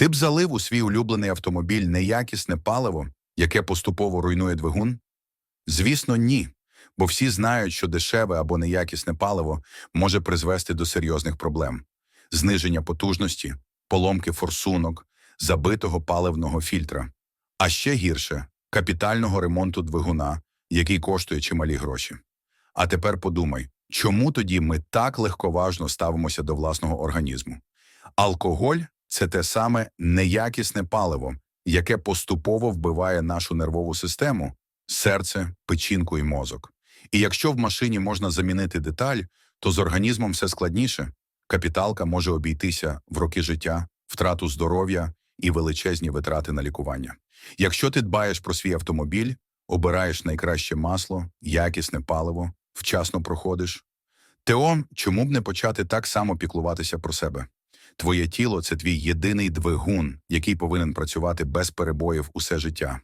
Ти б залив у свій улюблений автомобіль неякісне паливо, яке поступово руйнує двигун? Звісно, ні. Бо всі знають, що дешеве або неякісне паливо може призвести до серйозних проблем: зниження потужності, поломки форсунок, забитого паливного фільтра. А ще гірше капітального ремонту двигуна, який коштує чималі гроші. А тепер подумай, чому тоді ми так легковажно ставимося до власного організму? Алкоголь це те саме неякісне паливо, яке поступово вбиває нашу нервову систему, серце, печінку і мозок. І якщо в машині можна замінити деталь, то з організмом все складніше. Капіталка може обійтися в роки життя, втрату здоров'я і величезні витрати на лікування. Якщо ти дбаєш про свій автомобіль, обираєш найкраще масло, якісне паливо, вчасно проходиш. Тео, чому б не почати так само піклуватися про себе? Твоє тіло це твій єдиний двигун, який повинен працювати без перебоїв усе життя.